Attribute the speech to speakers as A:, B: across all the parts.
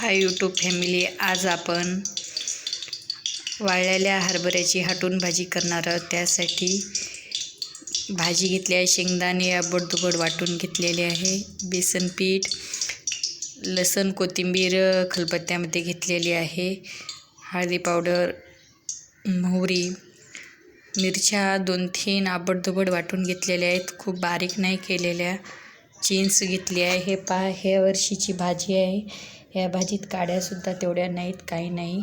A: Hi YouTube family आज आपण वाळलेल्या हरभऱ्याची हाटून भाजी करणार आहोत. त्यासाठी भाजी घेतली आहे शेंगदाणे आबडधोबड वाटून घेतलेले आहे. बेसन पीठ लसण कोथिंबीर खलबत्त्यामध्ये घेतलेली आहे. हळदी पावडर मोहरी मिरच्या दोन तीन आबडधुबड वाटून घेतलेल्या आहेत. खूप बारीक नाही केलेल्या. चिंच घेतली आहे. हे पहा हे वर्षीची भाजी आहे. या भाजीत काड्यासुद्धा तेवढ्या नाहीत काही नाही.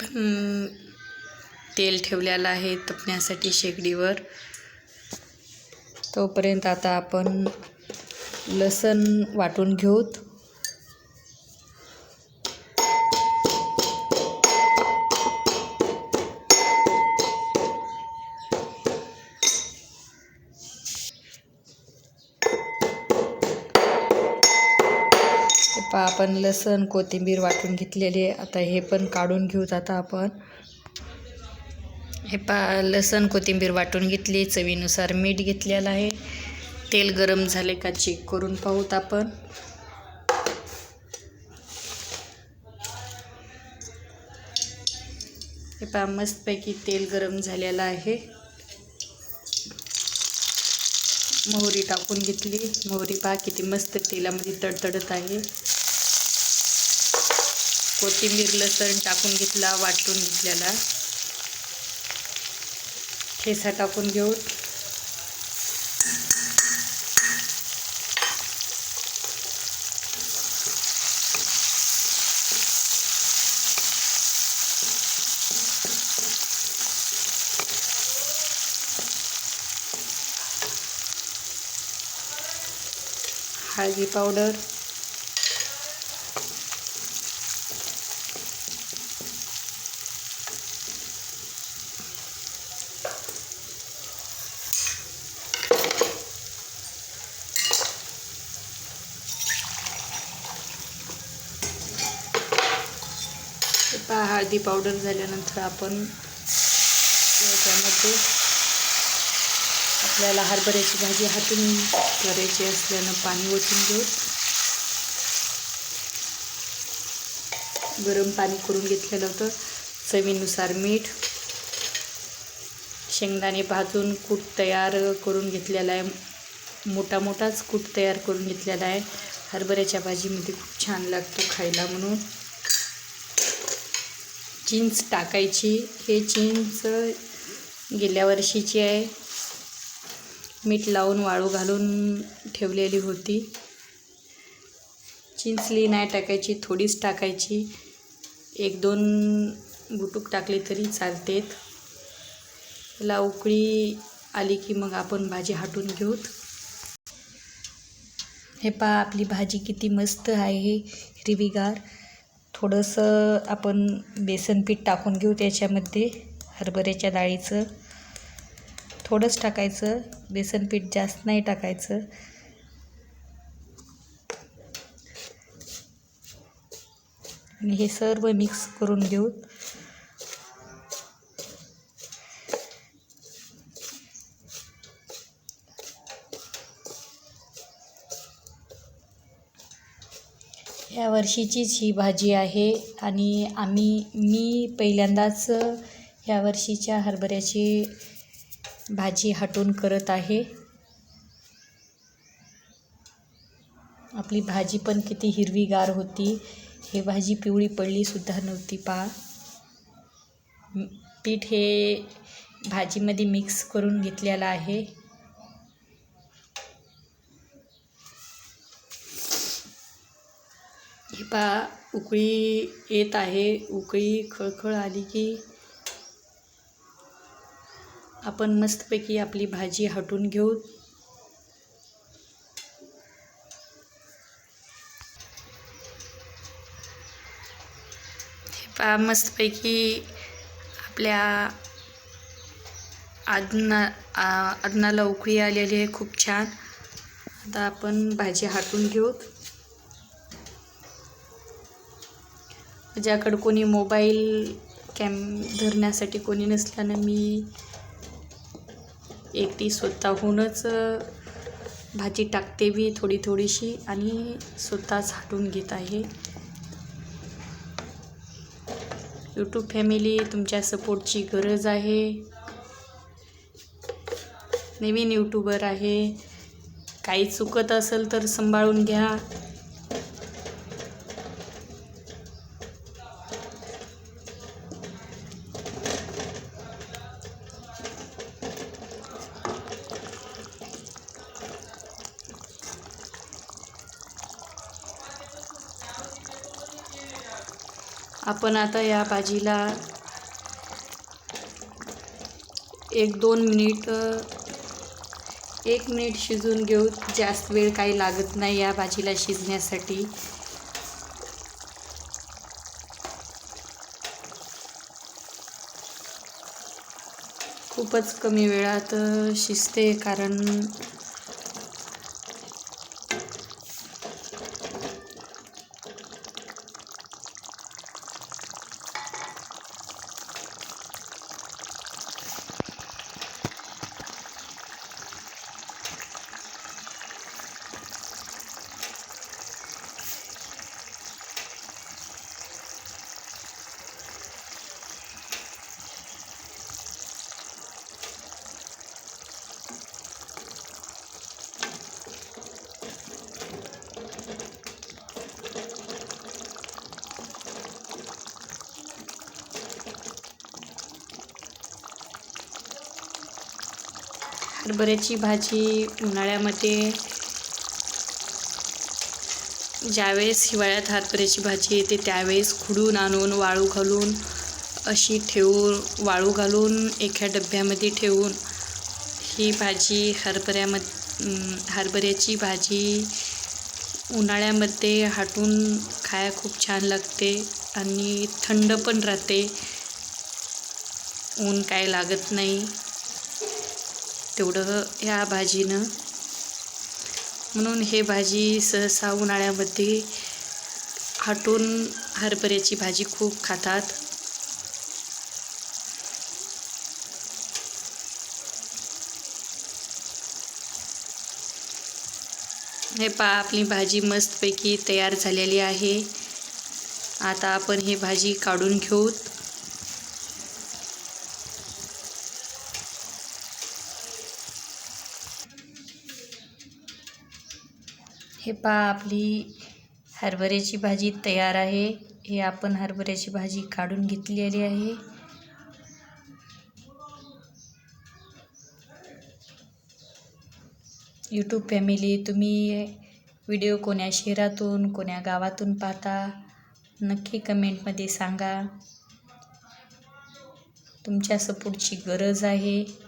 A: पण तेल ठेवलेलं आहे तपण्यासाठी शेगडीवर. तोपर्यंत आता आपण लसण वाटून घेऊत. पहा आपण लसण कोथिंबीर वाटून घेतलेली आहे. आता हे पण काढून घेऊत आता आपण. हे पा लसण कोथिंबीर वाटून घेतली चवीनुसार मीठ घेतलेलं आहे. तेल गरम झाले का चेक करून पाहूत आपण. हे पहा मस्तपैकी तेल गरम झालेलं आहे. मोहरी टाकून घेतली. मोहरी पहा किती मस्त तेलामध्ये तडतडत आहे. कोथिंबीर लसण टाकून घेतला वाटून घेतलेला. ठेसा टाकून घेऊ. हळदी पावडर हे पहा हळदी पावडर झाल्यानंतर आपण त्यामध्ये आपल्याला हरभऱ्याची भाजी हातून करायची असल्यानं पाणी ओतून घेऊ. गरम पाणी करून घेतलेलं होतं. चवीनुसार मीठ शेंगदाणे भाजून कूट तयार करून घेतलेला आहे. मोठा मोठाच कूट तयार करून घेतलेला आहे. हरभऱ्याच्या भाजीमध्ये खूप छान लागतो खायला म्हणून. चिंच टाकायची. हे चिंच गेल्या वर्षीची आहे. मीठ लावून वाळू घालून ठेवलेली होती. चिंचली नाही टाकायची थोडीच टाकायची. एक दोन बुटूक टाकले तरी चालतेत. त्याला उकळी आली की मग आपण भाजी हाटून घेऊत. हे पहा आपली भाजी किती मस्त आहे. हिरवीगार. थोडंसं आपण बेसन पीठ टाकून घेऊ त्याच्यामध्ये हरभऱ्याच्या डाळीचं. थोडंच टाकायचं बेसन पीठ जास्त नाही टाकायचं. आणि हे सर्व मिक्स करून घेऊ. या वर्षीचीच ही भाजी आहे आणि आम्ही मी पहिल्यांदाच या वर्षीच्या हरभऱ्याची भाजी हटून करत आहे. आपली भाजी पण किती हिरवीगार होती. हे भाजी पिवळी पडलीसुद्धा नव्हती पा. पीठ हे भाजीमध्ये मिक्स करून घेतलेलं आहे. पा उकळी येत आहे. उकळी खळखळ आली की आपण मस्तपैकी आपली भाजी हटून घेऊ. हे पहा मस्तपैकी आपल्या आदना आदनाला उकळी आलेली आहे. खूप छान. आता आपण भाजी हाटून घेऊ. माझ्याकडं कोणी मोबाईल कॅम धरण्यासाठी कोणी नसल्यानं मी एकटी स्वतःहूनच भाजी टाकते बी थोडी थोडीशी आणि स्वतःच हटून घेत आहे. यूट्यूब फॅमिली तुमच्या सपोर्टची गरज आहे. नवीन यूट्यूबर आहे. काही चुकत असेल तर सांभाळून घ्या. आपण आता या भाजीला एक दोन मिनिट एक मिनिट शिजून घेऊ. जास्त वेळ काही लागत नाही या भाजीला शिजण्यासाठी. खूपच कमी वेळात शिजते कारण हरभऱ्याची भाजी उन्हाळ्यामध्ये ज्यावेळेस हिवाळ्यात हरभऱ्याची भाजी येते त्यावेळेस खुडून आणून वाळू घालून अशी ठेवून वाळू घालून एका डब्यामध्ये ठेवून ही भाजी हरभऱ्यामध्ये हरभऱ्याची भाजी उन्हाळ्यामध्ये हाटून खाया खूप छान लागते आणि थंड पण राहते. ऊन काय लागत नाही. तेवढं ह्या भाजीनं. म्हणून हे भाजी सहसा उन्हाळ्यामध्ये हाटून हरभऱ्याची भाजी खूप खातात. हे पा आपली भाजी मस्तपैकी तयार झालेली आहे. आता आपण ही भाजी काढून घेऊत. हे पहा आपली हरभऱ्याची भाजी तयार आहे. हे आपण हरभऱ्याची भाजी काढून घेतलेली आहे. यूट्यूब फॅमिली तुम्ही व्हिडिओ कोण्या शहरातून कोण्या गावातून पाहता नक्की कमेंटमध्ये सांगा. तुमच्या सपोर्टची गरज आहे.